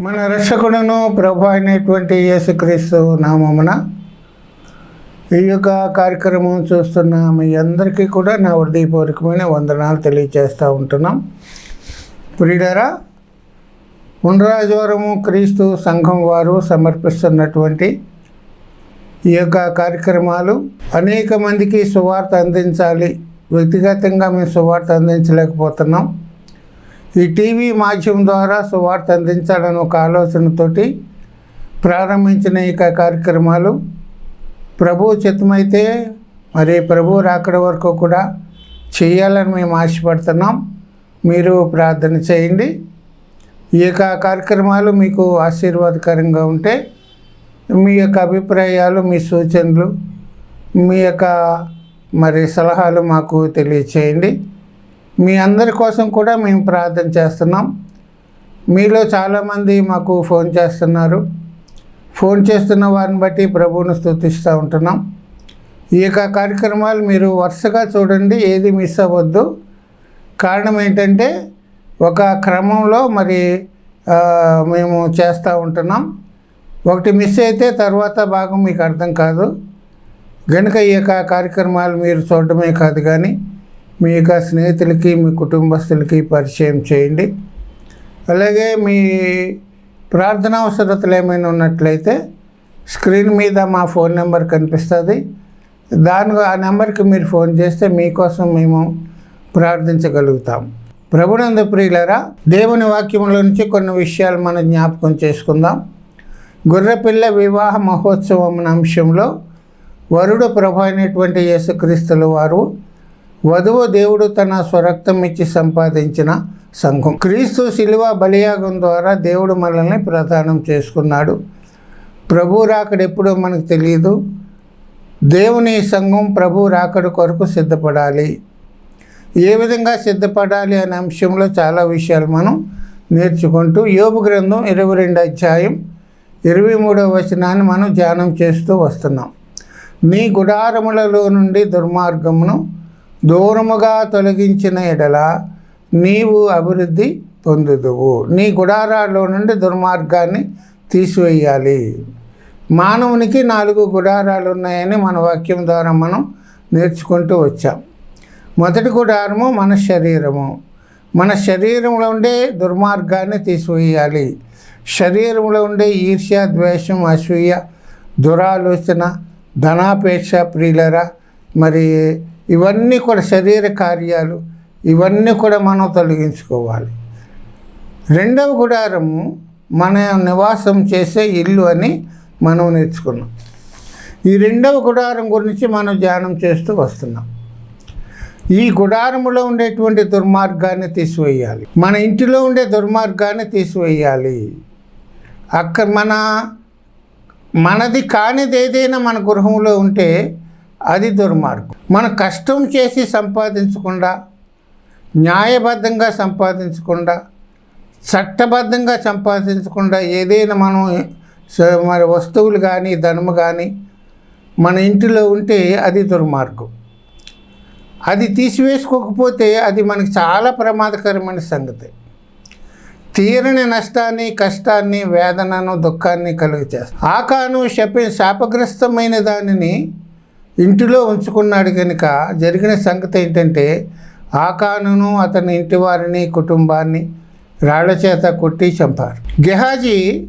మన రక్షకుడును ప్రభు అయినటువంటి యేసుక్రీస్తు నామమున ఈ యొక్క కార్యక్రమం చూస్తున్న మీ అందరికీ కూడా నా హృదయపూర్వకమైన వందనాలు తెలియజేస్తూ ఉంటున్నాం. ప్రియుడరా ఉండరాజవరము క్రీస్తు సంఘం వారు సమర్పిస్తున్నటువంటి ఈ యొక్క కార్యక్రమాలు అనేక మందికి సువార్త అందించాలి. వ్యక్తిగతంగా మేము సువార్త అందించలేకపోతున్నాం. ఈ టీవీ మాధ్యమం ద్వారా సువార్త అందించాలని ఒక ఆలోచనతోటి ప్రారంభించిన ఈ కార్యక్రమాలు ప్రభు చిత్తమైతే మరి ప్రభు రాకడ వరకు కూడా చేయాలని మేము ఆశపడుతున్నాం. మీరు ప్రార్థన చేయండి. ఈ యొక్క కార్యక్రమాలు మీకు ఆశీర్వాదకరంగా ఉంటే మీ యొక్క అభిప్రాయాలు మీ సూచనలు మీ యొక్క మరి సలహాలు మాకు తెలియచేయండి. మీ అందరి కోసం కూడా మేము ప్రార్థన చేస్తున్నాం. మీలో చాలామంది మాకు ఫోన్ చేస్తున్నారు. ఫోన్ చేస్తున్న వారిని బట్టి ప్రభువును స్థుతిస్తూ ఉంటున్నాం. ఈ యొక్క కార్యక్రమాలు మీరు వరుసగా చూడండి ఏది మిస్ అవ్వద్దు. కారణం ఏంటంటే ఒక క్రమంలో మరి మేము చేస్తూ ఉంటున్నాం. ఒకటి మిస్ అయితే తర్వాత భాగం మీకు అర్థం కాదు. గనుక ఈ యొక్క కార్యక్రమాలు మీరు చూడటమే కాదు కానీ మీ యొక్క స్నేహితులకి మీ కుటుంబస్తులకి పరిచయం చేయండి. అలాగే మీ ప్రార్థన అవసరతలు ఏమైనా ఉన్నట్లయితే స్క్రీన్ మీద మా ఫోన్ నెంబర్ కనిపిస్తుంది. దాని ఆ నెంబర్కి మీరు ఫోన్ చేస్తే మీకోసం మేము ప్రార్థించగలుగుతాం. ప్రభునంద ప్రియులరా దేవుని వాక్యంలో నుంచి కొన్ని విషయాలు మనం జ్ఞాపకం చేసుకుందాం. గొర్రెపిల్ల వివాహ మహోత్సవం అనే అంశంలో వరుడు ప్రభు అయినటువంటి యేసుక్రీస్తుల వారు వధువు దేవుడు తన స్వరక్తం ఇచ్చి సంపాదించిన సంఘం. క్రీస్తు శిలువ బలియాగం ద్వారా దేవుడు మనల్ని ప్రదానం చేసుకున్నాడు. ప్రభు రాకడ ఎప్పుడో మనకు తెలియదు దేవుని సంఘం ప్రభు రాకడు కొరకు సిద్ధపడాలి. ఏ విధంగా సిద్ధపడాలి అనే అంశంలో చాలా విషయాలు మనం నేర్చుకుంటూ యోబు గ్రంథం ఇరవై రెండు అధ్యాయం ఇరవై మూడవ వచనాన్ని మనం ధ్యానం చేస్తూ వస్తున్నాం. నీ గుడారములలో నుండి దుర్మార్గమును దూరముగా తొలగించిన ఎడల నీవు అభివృద్ధి పొందుదువు. నీ గుడారాల్లో నుండి దుర్మార్గాన్ని తీసివేయాలి. మానవునికి నాలుగు గుడారాలు ఉన్నాయని మన వాక్యం ద్వారా మనం నేర్చుకుంటూ వచ్చాం. మొదటి గుడారము మన శరీరము. మన శరీరంలో ఉండే దుర్మార్గాన్ని తీసివేయాలి. శరీరంలో ఉండే ఈర్ష్య ద్వేషం అసూయ దురాలోచన ధనాపేక్ష ప్రియులరా మరి ఇవన్నీ కూడా శరీర కార్యాలు. ఇవన్నీ కూడా మనం తొలగించుకోవాలి. రెండవ గుడారము మన నివాసం చేసే ఇల్లు అని మనం నేర్చుకున్నాం. ఈ రెండవ గుడారం గురించి మనం ధ్యానం చేస్తూ వస్తున్నాం. ఈ గుడారములో ఉండేటువంటి దుర్మార్గాన్ని తీసివేయాలి. మన ఇంటిలో ఉండే దుర్మార్గాన్ని తీసివేయాలి. అక్కడ మన మనది కానిది ఏదైనా మన గృహంలో ఉంటే అది దుర్మార్గం. మన కష్టం చేసి సంపాదించకుండా న్యాయబద్ధంగా సంపాదించకుండా చట్టబద్ధంగా సంపాదించకుండా ఏదైనా మనం మరి వస్తువులు కానీ ధనము కానీ మన ఇంటిలో ఉంటే అది దుర్మార్గం. అది తీసివేసుకోకపోతే అది మనకి చాలా ప్రమాదకరమైన సంగతి. తీరని నష్టాన్ని కష్టాన్ని వేదనను దుఃఖాన్ని కలుగు ఆకాను చెప్పిన శాపగ్రస్తమైన దానిని ఇంటిలో ఉంచుకున్నాడు కనుక జరిగిన సంగతి ఏంటంటే ఆకానును అతని ఇంటి వారిని కుటుంబాన్ని రాళ్ళ చేత కొట్టి చంపారు. గెహాజీ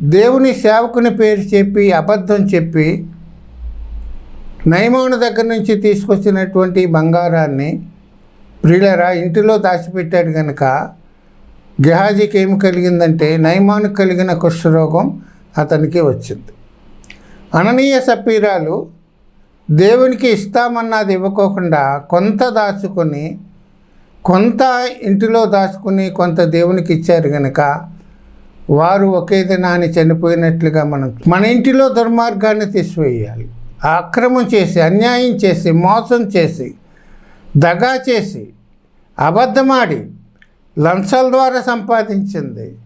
దేవుని సేవకుని పేరు చెప్పి అబద్ధం చెప్పి నైమాను దగ్గర నుంచి తీసుకొచ్చినటువంటి బంగారాన్ని ప్రియులరా ఇంటిలో దాచిపెట్టాడు కనుక గెహాజీకి ఏమి కలిగిందంటే నయమానికి కలిగిన కుష్ఠరోగం అతనికి వచ్చింది. అననీయ సపీరాలు దేవునికి ఇస్తామన్నది ఇవ్వకోకుండా కొంత దాచుకొని కొంత ఇంటిలో దాచుకుని కొంత దేవునికి ఇచ్చారు కనుక వారు ఒకే దినాన్ని చనిపోయినట్లుగా మనం మన ఇంటిలో దుర్మార్గాన్ని తీసివేయాలి. ఆ అక్రమం చేసి అన్యాయం చేసి మోసం చేసి దగా చేసి అబద్ధమాడి లంచాల ద్వారా సంపాదించింది.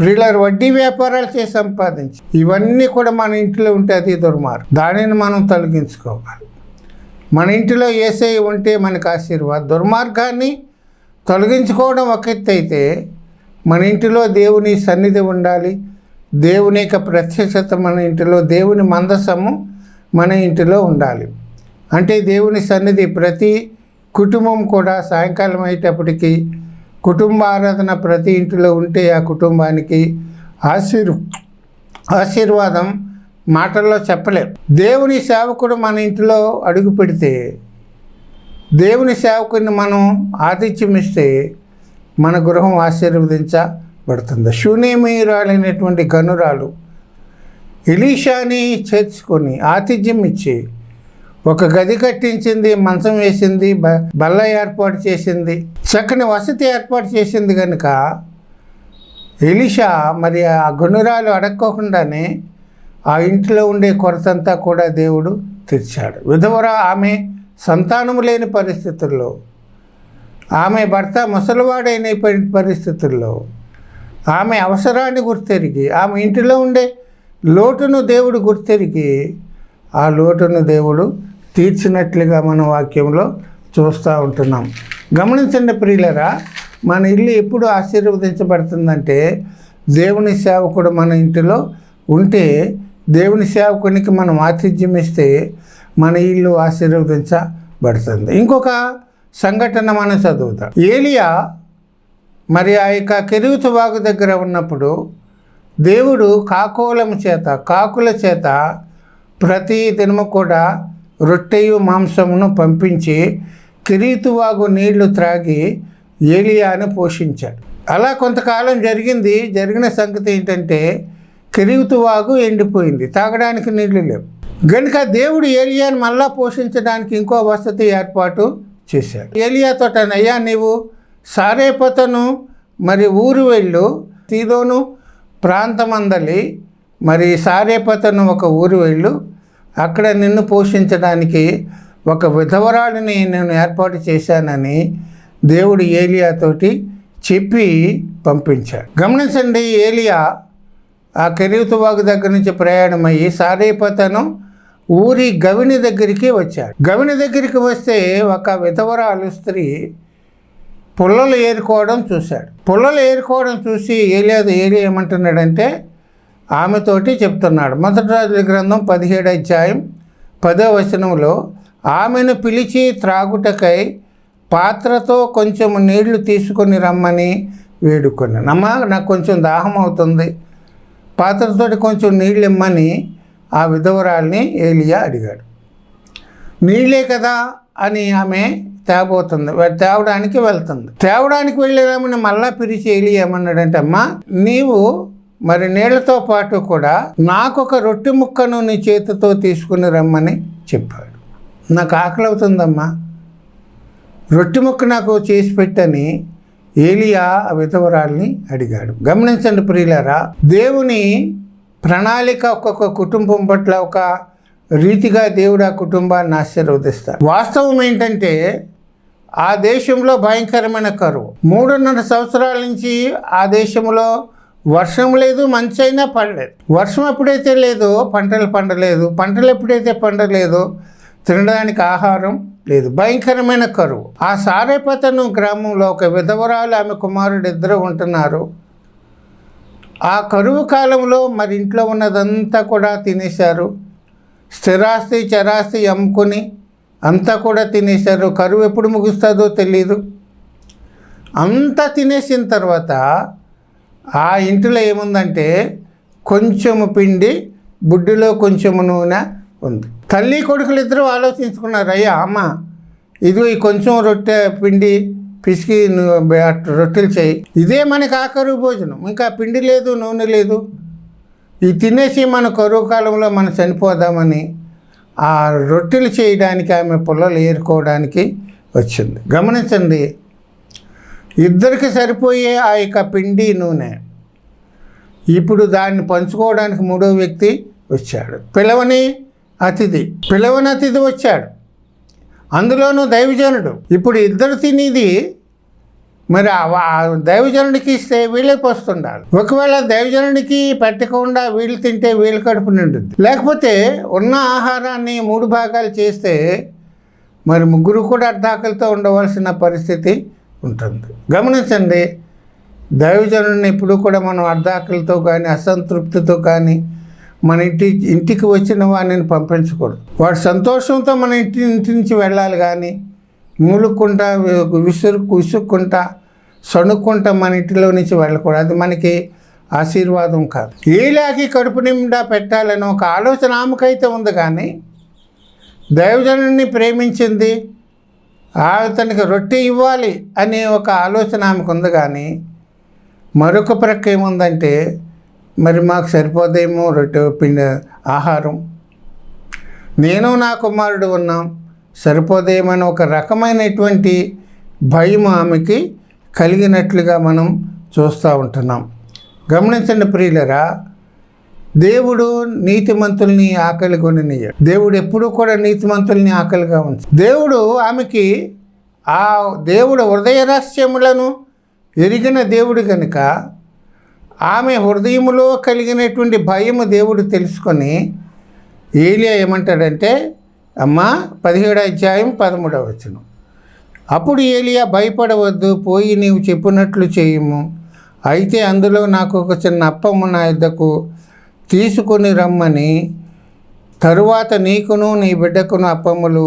పిల్లలు వడ్డీ వ్యాపారాలు చేసి సంపాదించి. ఇవన్నీ కూడా మన ఇంట్లో ఉంటే అది దుర్మార్గం. దానిని మనం తొలగించుకోవాలి. మన ఇంటిలో ఏసై ఉంటే మనకు ఆశీర్వాదం. దుర్మార్గాన్ని తొలగించుకోవడం ఒక ఎత్తు అయితే మన ఇంటిలో దేవుని సన్నిధి ఉండాలి. దేవుని యొక్క ప్రత్యక్షత మన ఇంటిలో దేవుని మందసము మన ఇంటిలో ఉండాలి. అంటే దేవుని సన్నిధి ప్రతి కుటుంబం కూడా సాయంకాలం అయ్యేటప్పటికీ కుటుంబ ఆరాధన ప్రతి ఇంటిలో ఉంటే ఆ కుటుంబానికి ఆశీర్ ఆశీర్వాదం మాటల్లో చెప్పలేం. దేవుని సేవకుడు మన ఇంటిలో అడుగు పెడితే దేవుని సేవకుని మనం ఆతిథ్యం ఇస్తే మన గృహం ఆశీర్వదించబడుతుంది. శూన్యమీరాలైనటువంటి గనురాలు ఇలీషాని చేర్చుకొని ఆతిథ్యం ఇచ్చి ఒక గది కట్టించింది మంచం వేసింది బ బల్ల ఏర్పాటు చేసింది చక్కని వసతి ఏర్పాటు చేసింది కనుక ఎలిషా మరి ఆ గుణురాలు అడక్కోకుండానే ఆ ఇంట్లో ఉండే కొరతంతా కూడా దేవుడు తీర్చాడు. విధవరా ఆమె సంతానము లేని పరిస్థితుల్లో ఆమె భర్త ముసలివాడైన పరిస్థితుల్లో ఆమె అవసరాన్ని గుర్తెరిగి ఆమె ఇంటిలో ఉండే లోటును దేవుడు గుర్తెరిగి ఆ లోటును దేవుడు తీర్చినట్లుగా మన వాక్యంలో చూస్తూ ఉంటున్నాం. గమనించండి ప్రియులరా మన ఇల్లు ఎప్పుడు ఆశీర్వదించబడుతుందంటే దేవుని సేవకుడు మన ఇంటిలో ఉంటే దేవుని సేవకునికి మనం ఆతిథ్యం ఇస్తే మన ఇల్లు ఆశీర్వదించబడుతుంది. ఇంకొక సంఘటన మనం చదువుతాం ఏలియా మరి ఆ యొక్క కెరువుతు వాగు దగ్గర ఉన్నప్పుడు దేవుడు కాకోలం చేత కాకుల చేత ప్రతి దినము కూడా రొట్టెయు మాంసమును పంపించి కిరీతువాగు నీళ్ళు త్రాగి ఏలియాను పోషించాడు. అలా కొంతకాలం జరిగింది. జరిగిన సంగతి ఏంటంటే కిరీతువాగు ఎండిపోయింది. తాగడానికి నీళ్ళు లేవు. గనుక దేవుడు ఏలియాను మళ్ళా పోషించడానికి ఇంకో వసతి ఏర్పాటు చేశాడు. ఏలియాతో అయ్యా నీవు సారేపతను మరి ఊరు వెళ్ళు తీదోను ప్రాంతమందలి మరి సారేపతను ఒక ఊరు వెళ్ళు అక్కడ నిన్ను పోషించడానికి ఒక విధవరాడిని నేను ఏర్పాటు చేశానని దేవుడు ఏలియాతోటి చెప్పి పంపించాడు. గమనించండి ఏలియా ఆ కెరీతువాగు దగ్గర నుంచి ప్రయాణమయ్యి సారేపతను ఊరి గవిని దగ్గరికి వచ్చాడు. గవిని దగ్గరికి వస్తే ఒక విధవరాలు స్త్రీ పుల్లలు ఏరుకోవడం చూశాడు. పుల్లలు ఏరుకోవడం చూసి ఏలియాదు ఏలి ఏమంటున్నాడంటే ఆమెతోటి చెప్తున్నాడు. మొదటి రాజుల గ్రంథం పదిహేడు అధ్యాయం పదో వచనంలో ఆమెను పిలిచి త్రాగుటకై పాత్రతో కొంచెం నీళ్ళు తీసుకొని రమ్మని వేడుకున్నాను. అమ్మ నాకు కొంచెం దాహం అవుతుంది. పాత్రతోటి కొంచెం నీళ్ళు ఇమ్మని ఆ విధవరాల్ని ఏలియా అడిగాడు. నీళ్ళే కదా అని ఆమె తేబోతుంది. తేవడానికి వెళ్తుంది. తేవడానికి వెళ్ళేదామని మళ్ళా పిలిచి ఏలి ఏమన్నాడంటే అమ్మా నీవు మరి నీళ్ళతో పాటు కూడా నాకు ఒక రొట్టె ముక్కను నీ చేతితో తీసుకుని రమ్మని చెప్పాడు. నాకు ఆకలి అవుతుందమ్మా రొట్టె ముక్క నాకు చేసి పెట్టని ఏలియా ఆ విధవరాల్ని అడిగాడు. గమనించండి ప్రియులారా దేవుని ప్రణాళిక ఒక్కొక్క కుటుంబం పట్ల ఒక రీతిగా దేవుడు ఆ కుటుంబాన్ని ఆశీర్వదిస్తాడు. వాస్తవం ఏంటంటే ఆ దేశంలో భయంకరమైన కరువు. మూడున్నర సంవత్సరాల నుంచి ఆ దేశంలో వర్షం లేదు మంచి అయినా పడలేదు. వర్షం ఎప్పుడైతే లేదో పంటలు పండలేదు పంటలు ఎప్పుడైతే పండలేదో తినడానికి ఆహారం లేదు భయంకరమైన కరువు. ఆ సారేపతను గ్రామంలో ఒక విధవరాలు ఆమె కుమారుడు ఇద్దరు ఉంటున్నారు. ఆ కరువు కాలంలో మరి ఇంట్లో ఉన్నదంతా కూడా తినేశారు. స్థిరాస్తి చరాస్తి అమ్ముకొని అంతా కూడా తినేశారు. కరువు ఎప్పుడు ముగుస్తుందో తెలియదు అంతా తినేసిన తర్వాత ఆ ఇంటిలో ఏముందంటే కొంచెము పిండి బుడ్డిలో కొంచెము నూనె ఉంది. తల్లి కొడుకులు ఇద్దరు ఆలోచించుకున్నారు అయ్యా అమ్మ ఇది ఈ కొంచెం రొట్టె పిండి పిసికి రొట్టెలు చేయి. ఇదే మనకి ఆఖరు భోజనం. ఇంకా పిండి లేదు నూనె లేదు. ఇది తినేసి మన కరువు కాలంలో మనం చనిపోదామని ఆ రొట్టెలు చేయడానికి ఆమె పుల్లలు ఏరుకోవడానికి వచ్చింది. గమనించండి ఇద్దరికి సరిపోయే ఆ యొక్క పిండి నూనె. ఇప్పుడు దాన్ని పంచుకోవడానికి మూడో వ్యక్తి వచ్చాడు. పిలవని అతిథి పిలవని అతిథి వచ్చాడు. అందులోనూ దైవజనుడు ఇప్పుడు ఇద్దరు తినేది మరి ఆ దైవజనుడికి ఇస్తే వీళ్ళే పోస్తుండాలి. ఒకవేళ దైవజనుడికి పెట్టకుండా వీళ్ళు తింటే వీళ్ళు కడుపు నిండుద్ది. లేకపోతే ఉన్న ఆహారాన్ని మూడు భాగాలు చేస్తే మరి ముగ్గురు కూడా అర్ధాకలితో ఉండవలసిన పరిస్థితి ఉంటుంది. గమనించండి దైవజనుడిని ఇప్పుడు కూడా మనం అర్ధాకలితో కానీ అసంతృప్తితో కానీ మన ఇంటి ఇంటికి వచ్చిన వాడిని పంపించకూడదు. వాడు సంతోషంతో మన ఇంటి ఇంటి నుంచి వెళ్ళాలి కానీ మూలుక్కుంటా విసురు విసుక్కుంటా సణుక్కుంటా మన ఇంటిలో నుంచి వెళ్ళకూడదు. అది మనకి ఆశీర్వాదం కాదు. ఈలాకి కడుపు నిండా పెట్టాలని ఒక ఆలోచన ఆమెకైతే ఉంది కానీ దైవజనుడిని ప్రేమించింది అతనికి రొట్టె ఇవ్వాలి అనే ఒక ఆలోచన ఆమెకు ఉంది కానీ మరొక ప్రక్క ఏముందంటే మరి మాకు సరిపోదేమో రొట్టె పిండి ఆహారం. నేను నా కుమారుడు ఉన్నాం సరిపోదేమని ఒక రకమైనటువంటి భయం ఆమెకి కలిగినట్లుగా మనం చూస్తూ ఉంటున్నాం. గమనించండి ప్రియులరా దేవుడు నీతిమంతుల్ని ఆకలి కొనియడు దేవుడు ఎప్పుడూ కూడా నీతిమంతుల్ని ఆకలిగా ఉంచు. దేవుడు ఆమెకి ఆ దేవుడు హృదయ రహస్యములను ఎరిగిన దేవుడు కనుక ఆమె హృదయములో కలిగినటువంటి భయము దేవుడు తెలుసుకొని ఏలియా ఏమంటాడంటే అమ్మా పదిహేడు అధ్యాయం పదమూడవ వచనం. అప్పుడు ఏలియా భయపడవద్దు పోయి నీవు చెప్పినట్లు చేయము. అయితే అందులో నాకు ఒక చిన్న అప్పము నా ఇద్దకు తీసుకొని రమ్మని తరువాత నీకును నీ బిడ్డకును అప్పములు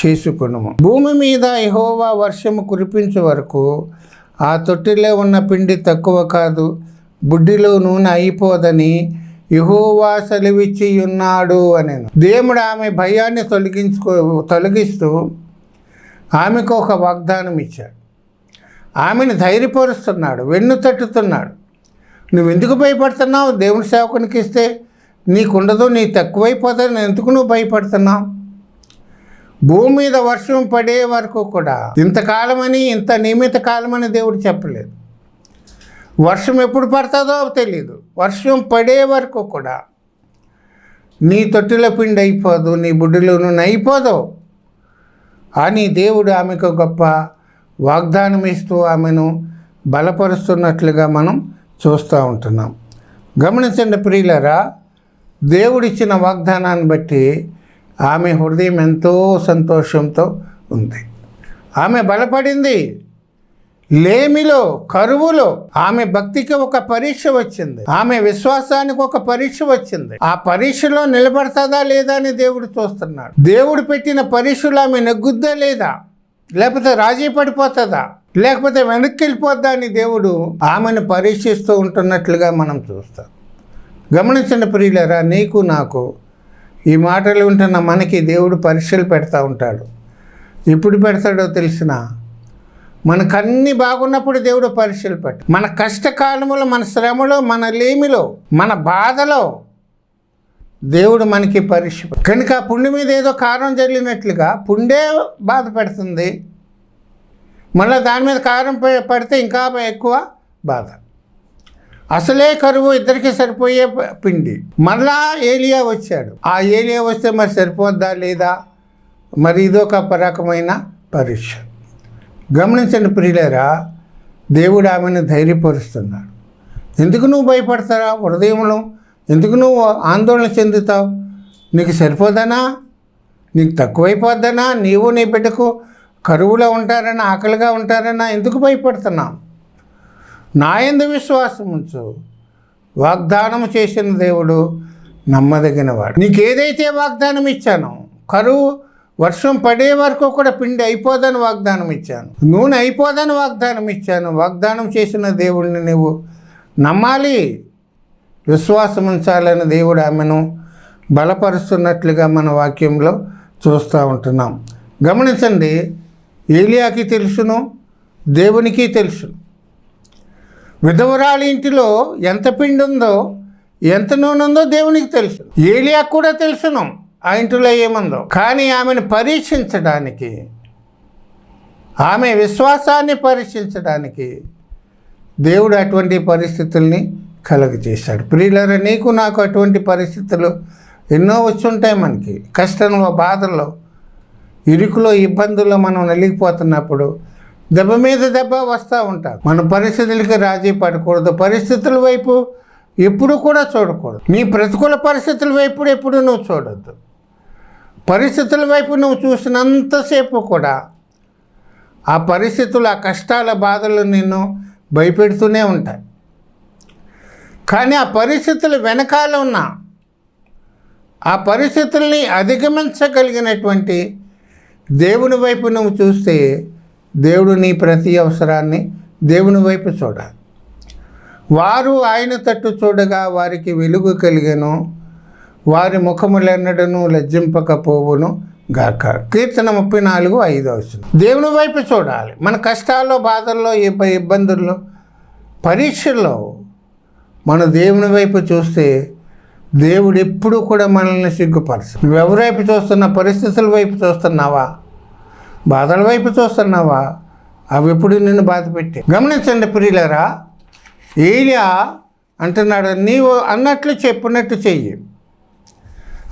చేసుకును భూమి మీద యెహోవా వర్షము కురిపించే వరకు ఆ తొట్టిలో ఉన్న పిండి తక్కువ కాదు బుడ్డిలో నూనె అయిపోదని ఇహోవా సెలవిచ్చి ఉన్నాడు అని దేవుడు ఆమె భయాన్ని తొలగించుకో తొలగిస్తూ ఆమెకు ఒక వాగ్దానం ఇచ్చాడు ఆమెను ధైర్యపరుస్తున్నాడు వెన్ను తట్టుతున్నాడు. నువ్వు ఎందుకు భయపడుతున్నావు? దేవుని సేవకునికి ఇస్తే నీకుండదు నీ తక్కువైపోతుంది ఎందుకు నువ్వు భయపడుతున్నావు భూమి మీద వర్షం పడే వరకు కూడా ఇంతకాలమని ఇంత నియమిత కాలమని దేవుడు చెప్పలేదు. వర్షం ఎప్పుడు పడుతుందో తెలియదు వర్షం పడే వరకు కూడా నీ తొట్టిలో పిండి అయిపోదు నీ బుడ్డిలో నూనె అయిపోదు. అని దేవుడు ఆమెకు గొప్ప వాగ్దానం ఇస్తూ ఆమెను బలపరుస్తున్నట్లుగా మనం చూస్తూ ఉంటున్నాం. గమనించండి ప్రియులరా దేవుడిచ్చిన వాగ్దానాన్ని బట్టి ఆమె హృదయం ఎంతో సంతోషంతో ఉంది. ఆమె బలపడింది. లేమిలో కరువులో ఆమె భక్తికి ఒక పరీక్ష వచ్చింది. ఆమె విశ్వాసానికి ఒక పరీక్ష వచ్చింది. ఆ పరీక్షలో నిలబడతాదా లేదా అని దేవుడు చూస్తున్నాడు. దేవుడు పెట్టిన పరీక్షలు ఆమె నెగ్గుద్దా లేదా? లేకపోతే రాజీ పడిపోతుందా? లేకపోతే వెనక్కి వెళ్ళిపోద్దా అని దేవుడు ఆమెను పరీక్షిస్తూ ఉంటున్నట్లుగా మనం చూస్తాం. గమనించండి ప్రియులరా నీకు నాకు ఈ మాటలు వింటున్న మనకి దేవుడు పరీక్షలు పెడతా ఉంటాడు. ఎప్పుడు పెడతాడో తెలిసిన మనకన్నీ బాగున్నప్పుడు దేవుడు పరీక్షలు పెట్ట మన కష్టకాలములో మన శ్రమలో మన లేమిలో మన బాధలో దేవుడు మనకి పరీక్ష కనుక పుండి మీద ఏదో కారం జల్లినట్లుగా పుండే బాధ పెడుతుంది. మళ్ళీ దాని మీద కారం పడితే ఇంకా ఎక్కువ బాధ. అసలే కరువు ఇద్దరికి సరిపోయే పిండి. మళ్ళా ఏలియా వచ్చాడు. ఆ ఏలియా వస్తే మరి సరిపోద్దా లేదా? మరి ఇదొక రకమైన పరీక్ష. గమనించండి ప్రియులేరా దేవుడు ఆమెను ధైర్యపరుస్తున్నాడు. ఎందుకు నువ్వు భయపడతారా? హృదయంలో ఎందుకు నువ్వు ఆందోళన చెందుతావు? నీకు సరిపోదనా? నీకు తక్కువైపోద్దనా? నీవు నీ బిడ్డకు కరువులో ఉంటారన్నా ఆకలిగా ఉంటారనా ఎందుకు భయపడుతున్నావు? నా ఎందు విశ్వాసం ఉంచు. వాగ్దానం చేసిన దేవుడు నమ్మదగినవాడు. నీకు ఏదైతే వాగ్దానం ఇచ్చానో కరువు వర్షం పడే వరకు కూడా పిండి అయిపోదని వాగ్దానం ఇచ్చాను. నూనె అయిపోదని వాగ్దానం ఇచ్చాను. వాగ్దానం చేసిన దేవుడిని నువ్వు నమ్మాలి. విశ్వాసం ఉంచాలని దేవుడు ఆమెను బలపరుస్తున్నట్లుగా మన వాక్యంలో చూస్తూ ఉంటున్నాం. గమనించండి ఏలియాకి తెలుసును దేవునికి తెలుసు విధవరాలి ఇంటిలో ఎంత పిండి ఉందో ఎంత నూనె ఉందో దేవునికి తెలుసు. ఏలియా కూడా తెలుసును ఆ ఇంటిలో ఏముందో. కానీ ఆమెను పరీక్షించడానికి ఆమె విశ్వాసాన్ని పరీక్షించడానికి దేవుడు అటువంటి పరిస్థితుల్ని కలుగజేశాడు ప్రియులర నీకు నాకు అటువంటి పరిస్థితులు ఎన్నో వచ్చుంటాయి మనకి. కష్టంలో బాధల్లో ఇరుకులో ఇబ్బందుల్లో మనం నలిగిపోతున్నప్పుడు దెబ్బ మీద దెబ్బ వస్తూ ఉంటారు. మన పరిస్థితులకి రాజీ పడకూడదు. పరిస్థితుల వైపు ఎప్పుడు కూడా చూడకూడదు. నీ ప్రతికూల పరిస్థితుల వైపు ఎప్పుడు నువ్వు చూడొద్దు. పరిస్థితుల వైపు నువ్వు చూసినంతసేపు కూడా ఆ పరిస్థితులు ఆ కష్టాల బాధలు నిన్ను భయపెడుతూనే ఉంటాయి. కానీ ఆ పరిస్థితులు వెనకాల ఉన్న ఆ పరిస్థితుల్ని అధిగమించగలిగినటువంటి దేవుని వైపు నువ్వు చూస్తే దేవుడు నీ ప్రతి అవసరాన్ని దేవుని వైపు చూడాలి. వారు ఆయన తట్టు చూడగా వారికి వెలుగు కలిగను వారి ముఖములెన్నడను లజ్జింపకపోవును గాక. కీర్తన ముప్పై నాలుగు ఐదు అవసరం దేవుని వైపు చూడాలి. మన కష్టాల్లో బాధల్లో ఇబ్బందుల్లో పరీక్షల్లో మన దేవుని వైపు చూస్తే దేవుడు ఎప్పుడూ కూడా మనల్ని సిగ్గుపరచు నువ్వు వైపు చూస్తున్నా పరిస్థితుల వైపు చూస్తున్నావా? బాధల వైపు చూస్తున్నావా? అవి ఎప్పుడు నిన్ను బాధ పెట్టి. గమనించండి ప్రియులరా ఏలియా అంటున్నాడు నీవు అన్నట్లు చెప్పినట్టు చెయ్యి.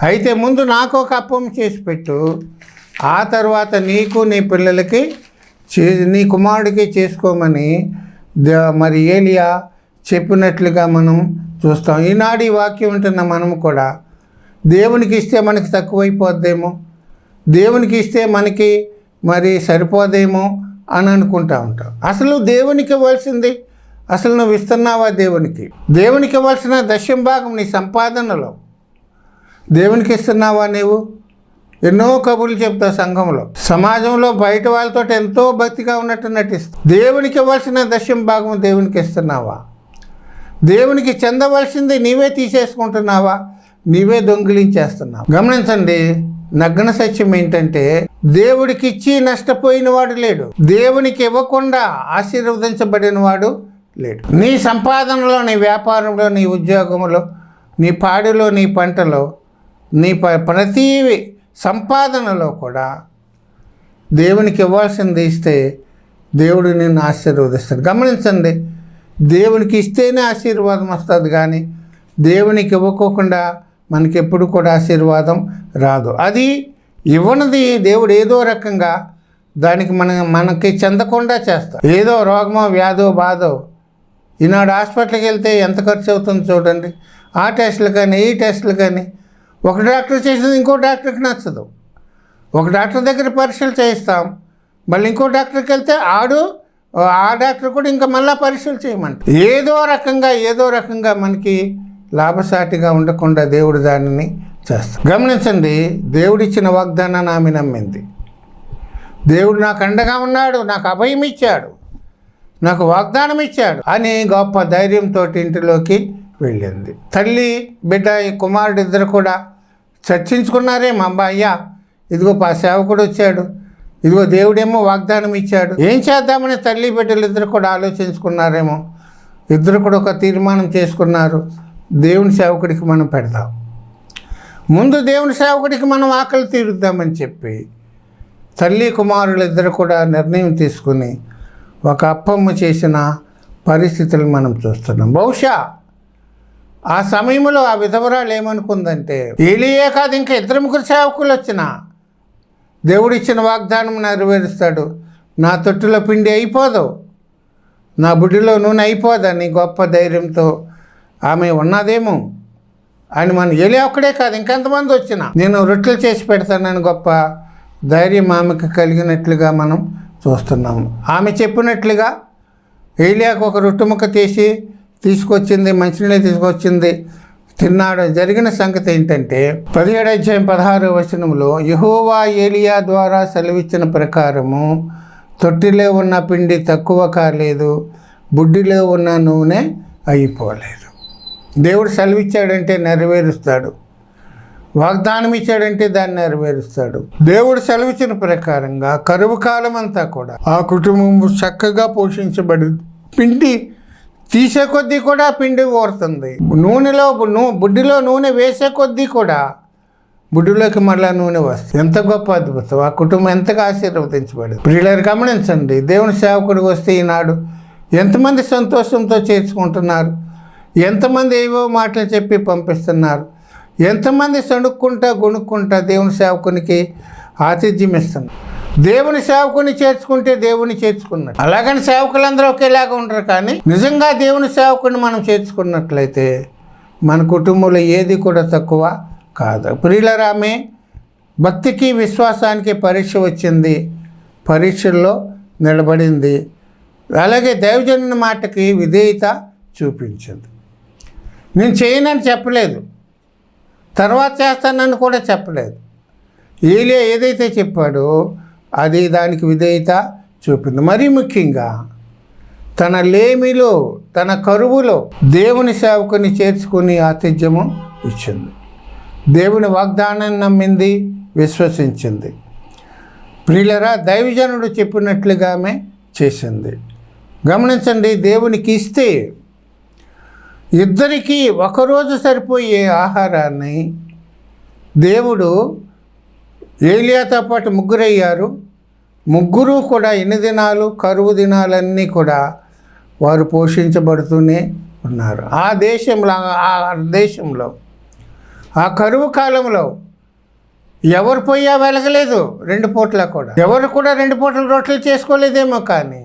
అయితే ముందు నాకు ఒక అప్పం చేసి పెట్టు. ఆ తర్వాత నీకు నీ పిల్లలకి చే నీ కుమారుడికి చేసుకోమని మరి ఏలియా చెప్పినట్లుగా మనం చూస్తాం. ఈనాడు ఈ వాక్యం ఉంటున్న మనం కూడా దేవునికి ఇస్తే మనకి తక్కువైపోద్దేమో? దేవునికి ఇస్తే మనకి మరి సరిపోదేమో అని అనుకుంటా ఉంటాం. అసలు దేవునికి ఇవ్వాల్సింది అసలు నువ్వు ఇస్తున్నావా దేవునికి? దేవునికి ఇవ్వాల్సిన దశం భాగం నీ సంపాదనలో. దేవునికి ఇస్తున్నావా నీవు? ఎన్నో కబుర్లు చెప్తావు సంఘంలో. సమాజంలో బయట వాళ్ళతో ఎంతో భక్తిగా ఉన్నట్టు నటిస్తావు దేవునికి ఇవ్వాల్సిన దశం భాగం దేవునికి ఇస్తున్నావా? దేవునికి చెందవలసింది నీవే తీసేసుకుంటున్నావా? నీవే దొంగిలించేస్తున్నావు? గమనించండి నగ్న సత్యం ఏంటంటే దేవుడికిచ్చి నష్టపోయిన వాడు లేడు. దేవునికి ఇవ్వకుండా ఆశీర్వదించబడిన వాడు లేడు. నీ సంపాదనలో నీ వ్యాపారంలో నీ ఉద్యోగంలో నీ పాడిలో నీ పంటలో నీ ప- ప్రతి సంపాదనలో కూడా దేవునికి ఇవ్వాల్సింది ఇస్తే దేవుడు నిన్ను ఆశీర్వదిస్తాడు. గమనించండి దేవునికి ఇస్తేనే ఆశీర్వాదం వస్తుంది కానీ దేవునికి ఇవ్వకోకుండా మనకి ఎప్పుడు కూడా ఆశీర్వాదం రాదు. అది ఇవ్వనిది దేవుడు ఏదో రకంగా దానికి మన మనకి చెందకుండా చేస్తాం ఏదో రోగమో వ్యాధో బాధో ఈనాడు హాస్పిటల్కి వెళ్తే ఎంత ఖర్చు అవుతుందో చూడండి. ఆ టెస్టులు కానీ ఈ టెస్టులు కానీ ఒక డాక్టర్ చేసేది ఇంకో డాక్టర్కి నచ్చదు. ఒక డాక్టర్ దగ్గర పరీక్షలు చేయిస్తాం. మళ్ళీ ఇంకో డాక్టర్కి వెళ్తే ఆడు ఆ డాక్టర్ కూడా ఇంకా మళ్ళీ పరీక్షలు చేయమంట. ఏదో రకంగా ఏదో రకంగా మనకి లాభసాటిగా ఉండకుండా దేవుడు దానిని చేస్తాడు. గమనించండి దేవుడిచ్చిన వాగ్దానాన్ని ఆమె నమ్మింది. దేవుడు నాకు అండగా ఉన్నాడు నాకు అభయం ఇచ్చాడు నాకు వాగ్దానం ఇచ్చాడు అని గొప్ప ధైర్యంతో ఇంటిలోకి వెళ్ళింది. తల్లి బిడ్డ ఈ కుమారుడు ఇద్దరు కూడా చర్చించుకున్నారే మా అయ్యా ఇదిగో పా సేవకుడు వచ్చాడు. ఇదిగో దేవుడేమో వాగ్దానం ఇచ్చాడు. ఏం చేద్దామని తల్లి బిడ్డలు ఇద్దరు కూడా ఆలోచించుకున్నారేమో. ఇద్దరు కూడా ఒక తీర్మానం చేసుకున్నారు. దేవుని సేవకుడికి మనం పెడదాం. ముందు దేవుని సేవకుడికి మనం ఆకలి తీరుద్దామని చెప్పి తల్లి కుమారులు ఇద్దరు కూడా నిర్ణయం తీసుకుని ఒక అప్పమ్మ చేసిన పరిస్థితులు మనం చూస్తున్నాం. బహుశా ఆ సమయంలో ఆ విధవరాలు ఏమనుకుందంటే ఏలియే కాదు ఇంకా ఇద్దరు ముగ్గురు సేవకులు వచ్చిన దేవుడిచ్చిన వాగ్దానం నెరవేరుస్తాడు. నా తొట్టులో పిండి అయిపోదు. నా బుడ్డిలో నూనె అయిపోదని గొప్ప ధైర్యంతో ఆమె ఉన్నదేమో? అని మన ఏలి ఒక్కడే కాదు ఇంకెంతమంది వచ్చిన. నేను రొట్టెలు చేసి పెడతానని గొప్ప ధైర్యం ఆమెకు కలిగినట్లుగా మనం చూస్తున్నాము ఆమె చెప్పినట్లుగా ఏలియాకు ఒక రొట్టె ముక్క తీసి తీసుకొచ్చింది మంచినీళ్ళు తీసుకొచ్చింది. తిన్నాడు. జరిగిన సంగతి ఏంటంటే పదిహేడు అధ్యాయం పదహారు వచనంలో యహోవా ఏలియా ద్వారా సెలవిచ్చిన ప్రకారము తొట్టిలో ఉన్న పిండి తక్కువ కాలేదు బుడ్డిలో ఉన్న నూనె అయిపోలేదు. దేవుడు సెలవిచ్చాడంటే నెరవేరుస్తాడు. వాగ్దానం ఇచ్చాడంటే దాన్ని నెరవేరుస్తాడు. దేవుడు సెలవిచ్చిన ప్రకారంగా కరువు కాలం అంతా కూడా ఆ కుటుంబం చక్కగా పోషించబడి పిండి తీసే కొద్దీ కూడా పిండి ఊరుతుంది నూనెలో నూ బుడ్డిలో నూనె వేసే కొద్దీ కూడా బుడ్డిలోకి మళ్ళా నూనె వస్తుంది. ఎంత గొప్ప అద్భుతం. ఆ కుటుంబం ఎంతగా ఆశీర్వదించబడింది. ప్రియులను గమనించండి దేవుని సేవకుడికి వస్తే ఈనాడు ఎంతమంది సంతోషంతో చేర్చుకుంటున్నారు. ఎంతమంది ఏవో మాటలు చెప్పి పంపిస్తున్నారు. ఎంతమంది సణుక్కుంటా గొణుక్కుంటా దేవుని సేవకునికి ఆతిథ్యం ఇస్తున్నారు దేవుని సేవకుని చేర్చుకుంటే దేవుని చేర్చుకున్నట్టు. అలాగని సేవకులందరూ ఒకేలాగా ఉండరు కానీ నిజంగా దేవుని సేవకుని మనం చేర్చుకున్నట్లయితే మన కుటుంబంలో ఏది కూడా తక్కువ కాదు. ప్రియులరామే భక్తికి విశ్వాసానికి పరీక్ష వచ్చింది. పరీక్షల్లో నిలబడింది. అలాగే దైవజనుని మాటకి విధేయత చూపించింది. నేను చేయనని చెప్పలేదు. తర్వాత చేస్తానని కూడా చెప్పలేదు. ఏలియా ఏదైతే చెప్పాడో అది దానికి విధేయత చూపింది. మరీ ముఖ్యంగా తన లేమిలో తన కరువులో దేవుని సేవకుని చేర్చుకుని ఆతిథ్యము ఇచ్చింది. దేవుని వాగ్దానాన్ని నమ్మింది విశ్వసించింది. ప్రియులరా దైవజనుడు చెప్పినట్లుగా ఆమె చేసింది. గమనించండి దేవునికి ఇస్తే ఇద్దరికీ ఒకరోజు సరిపోయే ఆహారాన్ని దేవుడు ఏలియాతో పాటు ముగ్గురయ్యారు. ముగ్గురు కూడా ఎన్ని దినాలు కరువు దినాలన్నీ కూడా వారు పోషించబడుతూనే ఉన్నారు. ఆ దేశంలో ఆ దేశంలో ఆ కరువు కాలంలో ఎవరు పోయా వెలగలేదు? రెండు పూట్ల కూడా. ఎవరు కూడా రెండు పూటలు రొట్టెలు చేసుకోలేదేమో కానీ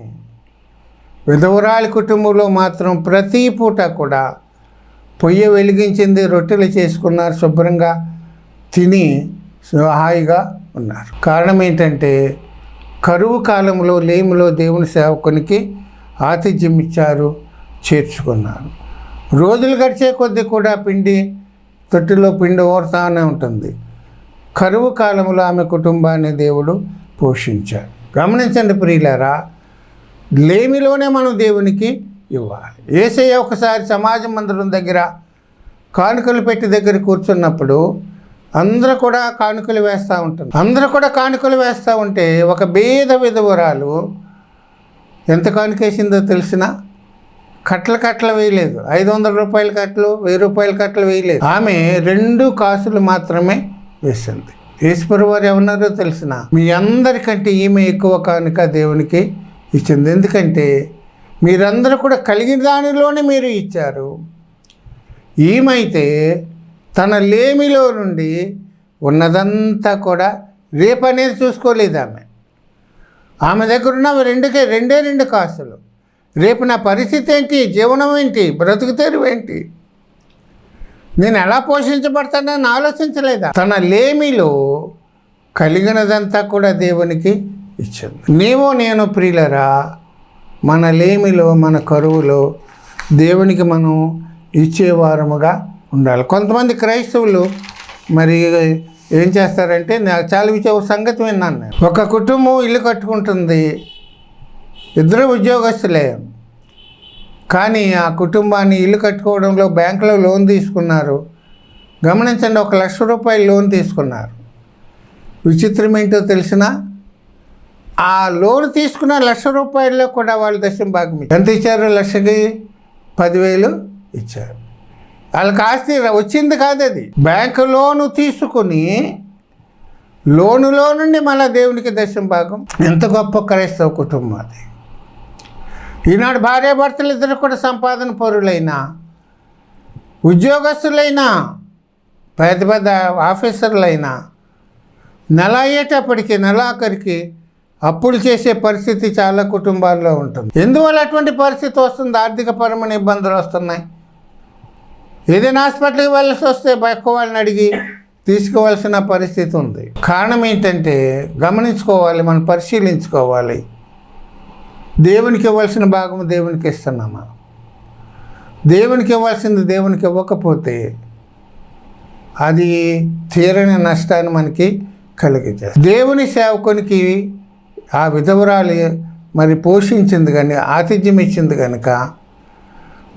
విధవరాలి కుటుంబంలో మాత్రం ప్రతి పూట కూడా పొయ్యి వెలిగించింది రొట్టెలు చేసుకున్నారు శుభ్రంగా తిని హాయిగా ఉన్నారు. కారణం ఏంటంటే కరువు కాలంలో లేమిలో దేవుని సేవకునికి ఆతిథ్యం ఇచ్చారు చేర్చుకున్నారు. రోజులు గడిచే కొద్దీ కూడా పిండి తొట్టిలో పిండి ఓరుతానే ఉంటుంది. కరువు కాలంలో ఆమె కుటుంబాన్ని దేవుడు పోషించాడు. గమనించండి ప్రియులరా లేమిలోనే మనం దేవునికి ఇవ్వాలి. ఏసయ్య ఒకసారి సమాజ మందిరం దగ్గర కానుకలు పెట్టి దగ్గర కూర్చున్నప్పుడు అందరూ కూడా కానుకలు వేస్తూ ఉంటుంది అందరూ కూడా కానుకలు వేస్తూ ఉంటే ఒక భేద విధవరాలు ఎంత కానుకేసిందో తెలిసిన కట్టలు కట్టలు వేయలేదు. ఐదు వందల రూపాయల కట్టలు వెయ్యి రూపాయల కట్టలు వేయలేదు. ఆమె రెండు కాసులు మాత్రమే వేసింది. ఈశ్వరు వారు ఏమన్నారో తెలిసిన మీ అందరికంటే ఈమె ఎక్కువ కానుక దేవునికి ఇచ్చింది. ఎందుకంటే మీరందరూ కూడా కలిగిన దానిలోనే మీరు ఇచ్చారు. ఈమైతే తన లేమిలో నుండి ఉన్నదంతా కూడా రేపు అనేది చూసుకోలేదు ఆమె. ఆమె దగ్గర ఉన్న రెండుకే రెండే రెండు కాసులు. రేపు నా పరిస్థితి ఏంటి? జీవనం ఏంటి? బ్రతుకు తెరువు ఏంటి? నేను ఎలా పోషించబడతానని ఆలోచించలేదా? తన లేమిలో కలిగినదంతా కూడా దేవునికి ఇచ్చింది నీవు నేను ప్రియులరా మన లేమిలో మన కరువులో దేవునికి మనం ఇచ్చేవారముగా ఉండాలి. కొంతమంది క్రైస్తవులు మరి ఏం చేస్తారంటే నాకు చాలా విషయ సంగతి విన్నాను నేను. ఒక కుటుంబం ఇల్లు కట్టుకుంటుంది ఇద్దరు ఉద్యోగస్తులే. కానీ ఆ కుటుంబాన్ని ఇల్లు కట్టుకోవడంలో బ్యాంకులో లోన్ తీసుకున్నారు. గమనించండి ఒక లక్ష రూపాయలు లోన్ తీసుకున్నారు. విచిత్రం ఏంటో తెలిసిన ఆ లోన్ తీసుకున్న లక్ష రూపాయల్లో కూడా వాళ్ళు దశం భాగం ఎంత ఇచ్చారు లక్షకి? పదివేలు ఇచ్చారు. వాళ్ళకి ఆస్తి వచ్చింది కాదు అది. బ్యాంకు లోను తీసుకుని లోనులో నుండి మళ్ళీ దేవునికి దశం భాగం. ఎంత గొప్ప క్రైస్తవ కుటుంబం అది. ఈనాడు భార్యాభర్తలు ఇద్దరు కూడా సంపాదన పరులైనా ఉద్యోగస్తులైనా పెద్ద పెద్ద ఆఫీసర్లైనా నెల అయ్యేటప్పటికి నెలాఖరికి అప్పులు చేసే పరిస్థితి చాలా కుటుంబాల్లో ఉంటుంది. ఎందువల్ల అటువంటి పరిస్థితి వస్తుంది? ఆర్థిక పరమైన ఇబ్బందులు వస్తున్నాయి. ఏదైనా హాస్పిటల్కి వెళ్ళాల్సి వస్తే ఎక్కువ వాళ్ళని అడిగి తీసుకోవాల్సిన పరిస్థితి ఉంది. కారణం ఏంటంటే గమనించుకోవాలి మనం పరిశీలించుకోవాలి. దేవునికి ఇవ్వాల్సిన భాగం దేవునికి ఇస్తున్నామా? దేవునికి ఇవ్వాల్సింది దేవునికి ఇవ్వకపోతే అది తీరని నష్టాన్ని మనకి కలిగించేస్తుంది. దేవుని సేవకునికి ఆ విధవరాలు మరి పోషించింది కానీ ఆతిథ్యం ఇచ్చింది కనుక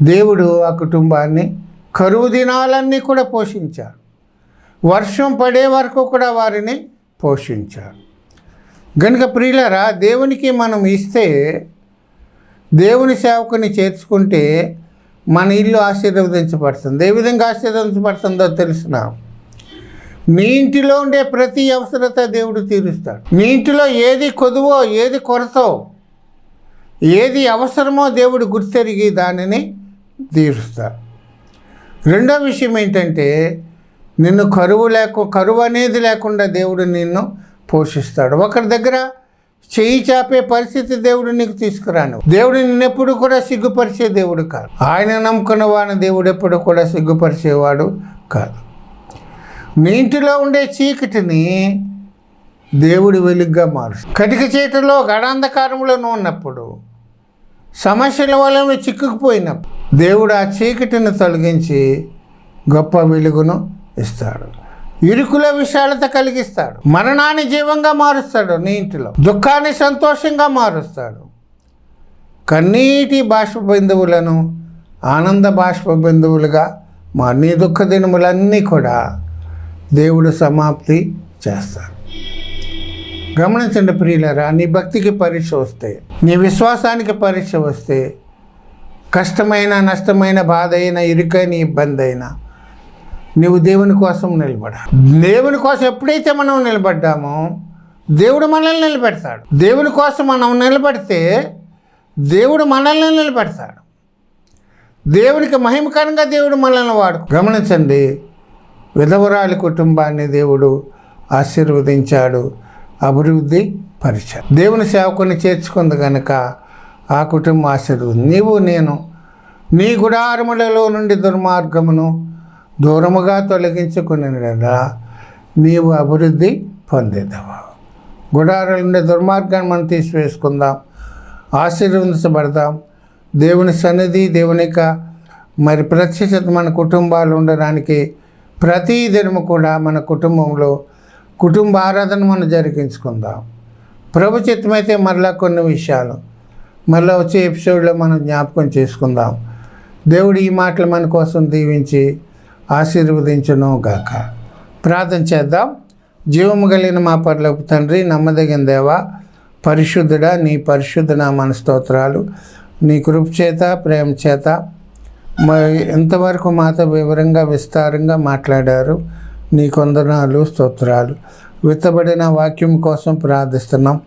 దేవుడు ఆ కుటుంబాన్ని కరువు దినాలన్నీ కూడా పోషించారు. వర్షం పడే వరకు కూడా వారిని పోషించారు. గనుక ప్రియులరా దేవునికి మనం ఇస్తే దేవుని సేవకుని చేర్చుకుంటే మన ఇల్లు ఆశీర్వదించబడుతుంది. ఏ విధంగా ఆశీర్వదించబడుతుందో తెలిసిన? నీ ఇంటిలో ఉండే ప్రతి అవసరత దేవుడు తీరుస్తాడు. నీ ఇంటిలో ఏది కొదువో ఏది కొరతో ఏది అవసరమో దేవుడు గుర్తెరిగి దానిని తీరుస్తాడు. రెండో విషయం ఏంటంటే నిన్ను కరువు లేకు కరువు అనేది లేకుండా దేవుడు నిన్ను పోషిస్తాడు. ఒకరి దగ్గర చేయి చాపే పరిస్థితి దేవుడు నీకు తీసుకురాను. దేవుడు నిన్నెప్పుడు కూడా సిగ్గుపరిచే దేవుడు కాదు. ఆయన నమ్ముకున్న వాడిని దేవుడు ఎప్పుడు కూడా సిగ్గుపరిచేవాడు కాదు. నీ ఇంటిలో ఉండే చీకటిని దేవుడి వెలుగ్గా మారుస్తాడు. కటిక చీటలో గడాంధకారంలో ఉన్నప్పుడు సమస్యల వల్ల చిక్కుకుపోయినప్పుడు దేవుడు ఆ చీకటిని తొలగించి గొప్ప వెలుగును ఇస్తాడు. ఇరుకుల విశాలత కలిగిస్తాడు. మరణాన్ని జీవంగా మారుస్తాడు నీ ఇంటిలో. దుఃఖాన్ని సంతోషంగా మారుస్తాడు. కన్నీటి బాష్ప బిందువులను ఆనంద బాష్ప బిందువులుగా మా నీ దుఃఖ దినములన్నీ కూడా దేవుడు సమాప్తి చేస్తాడు. గమనించండి ప్రియులరా నీ భక్తికి పరీక్ష వస్తే నీ విశ్వాసానికి పరీక్ష వస్తే కష్టమైన నష్టమైన బాధ అయినా ఇరుకైన ఇబ్బంది అయినా నీవు దేవుని కోసం నిలబడ దేవుని కోసం ఎప్పుడైతే మనం నిలబడ్డామో దేవుడు మనల్ని నిలబెడతాడు. దేవుని కోసం మనం నిలబడితే దేవుడు మనల్ని నిలబెడతాడు. దేవునికి మహిమకరంగా దేవుడు మనల్ని వాడు గమనించండి విధవరాలి కుటుంబాన్ని దేవుడు ఆశీర్వదించాడు. అభివృద్ధి పరిచాడు దేవుని సేవకుని చేర్చుకుంది కనుక ఆ కుటుంబం ఆశీర్వది నీవు నేను నీ గుడారములలో నుండి దుర్మార్గమును దూరముగా తొలగించుకుని నీవు అభివృద్ధి పొందేదవా? గుడారాల నుండి దుర్మార్గాన్ని మనం తీసివేసుకుందాం ఆశీర్వదించబడదాం. దేవుని సన్నిధి దేవునిక మరి ప్రత్యక్షత మన కుటుంబాలు ఉండడానికి ప్రతి దినము కూడా మన కుటుంబంలో కుటుంబ ఆరాధన మనం జరిగించుకుందాం. ప్రభు చిత్తమైతే మరలా కొన్ని విషయాలు. మళ్ళీ వచ్చే ఎపిసోడ్లో మనం జ్ఞాపకం చేసుకుందాం. దేవుడు ఈ మాటలు మన కోసం దీవించి ఆశీర్వదించను గాక. ప్రార్థన చేద్దాం. జీవము కలిగిన మా పర్లకు తండ్రి నమ్మదగిన దేవ పరిశుద్ధుడా నీ పరిశుద్ధ నామన స్తోత్రాలు. నీ కృప చేత ప్రేమ చేత మరి ఎంతవరకు మాతో వివరంగా విస్తారంగా మాట్లాడారు. నీ కొందనాలు స్తోత్రాలు. విత్తబడిన వాక్యం కోసం ప్రార్థిస్తున్నాం.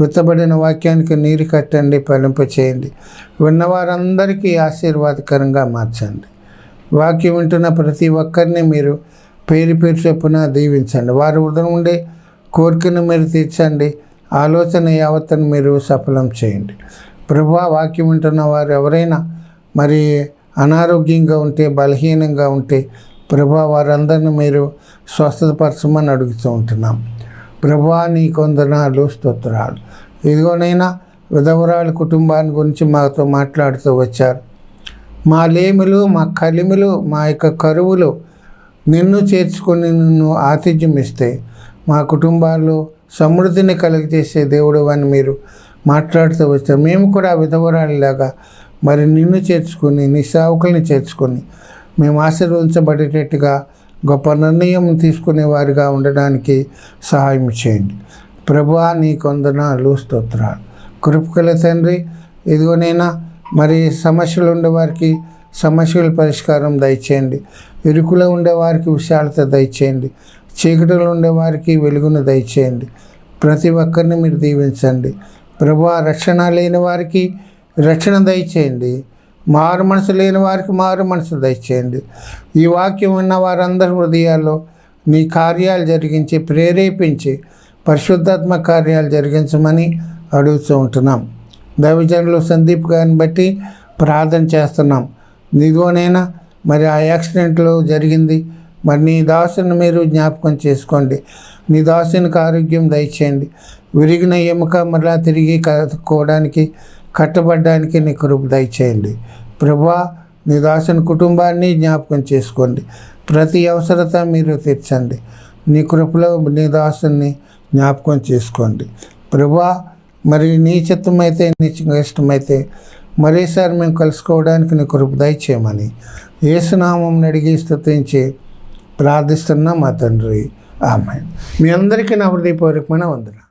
విత్తబడిన వాక్యానికి నీరు కట్టండి ఫలింప చేయండి. విన్నవారందరికీ ఆశీర్వాదకరంగా మార్చండి. వాక్యం వింటున్న ప్రతి ఒక్కరిని మీరు పేరు పేరు చొప్పున దీవించండి. వారి ఉదయం ఉండే కోరికను మీరు తీర్చండి. ఆలోచన యావత్తను మీరు సఫలం చేయండి. ప్రభు వాక్యం వింటున్న వారు ఎవరైనా మరి అనారోగ్యంగా ఉంటే బలహీనంగా ఉంటే ప్రభా వారందరిని మీరు స్వస్థతపరచమని అడుగుతూ ఉంటున్నాం. ప్రభా నీ కొందనాలు స్తోత్రాలు. ఇదిగోనైనా విధవరాల కుటుంబాన్ని గురించి మాతో మాట్లాడుతూ వచ్చారు. మా లేమిలు మా కలిమిలు మా యొక్క కరువులు నిన్ను చేర్చుకొని నిన్ను ఆతిథ్యం ఇస్తే మా కుటుంబాల్లో సమృద్ధిని కలిగజేసే దేవుడు అని మీరు మాట్లాడుతూ వచ్చారు. మేము కూడా విధవరాలిలాగా మరి నిన్ను చేర్చుకొని నీ సేవకుల్ని చేర్చుకొని మేము ఆశీర్వదించబడేటట్టుగా గొప్ప నిర్ణయం తీసుకునే వారిగా ఉండడానికి సహాయం చేయండి. ప్రభువా నీ కొందనాలు స్తోత్రాలు. కృపకల తండ్రి ఇదిగోనైనా మరి సమస్యలు ఉండేవారికి సమస్యల పరిష్కారం దయచేయండి. ఇరుకులో ఉండేవారికి విశాలత దయచేయండి. చీకటిలో ఉండేవారికి వెలుగును దయచేయండి. ప్రతి ఒక్కరిని మీరు దీవించండి. ప్రభు రక్షణ లేని వారికి రక్షణ దయచేయండి. మారు మనసు లేని వారికి మారు మనసు దయచేయండి. ఈ వాక్యం ఉన్న వారందరి హృదయాల్లో నీ కార్యాలు జరిగించి ప్రేరేపించి పరిశుద్ధాత్మ కార్యాలు జరిగించమని అడుగుతూ ఉంటున్నాం. దైవజనులు సందీప్ గారిని బట్టి ప్రార్థన చేస్తున్నాం. ఇదిగోనైనా మరి ఆ యాక్సిడెంట్లో జరిగింది. మరి నీ దాసుని మీరు జ్ఞాపకం చేసుకోండి. నీ దాసునికి ఆరోగ్యం దయచేయండి. విరిగిన ఎముక మరలా తిరిగి కట్టుకోవడానికి కట్టబడ్డానికి నీ కృప దయచేయండి. ప్రభా నీ దాసుని కుటుంబాన్ని జ్ఞాపకం చేసుకోండి. ప్రతి అవసరత మీరు తీర్చండి. నీ కృపలో నీ దాసుని జ్ఞాపకం చేసుకోండి. ప్రభా మరి నీ చిత్తమైతే నీ ఇష్టమైతే మరోసారి మేము కలుసుకోవడానికి నీ కృప దయచేయమని ఏసునామం అడిగి స్థుతించి ప్రార్థిస్తున్నా మా తండ్రి. ఆమె మీ అందరికీ నా హృదయపూర్వకమైన వందన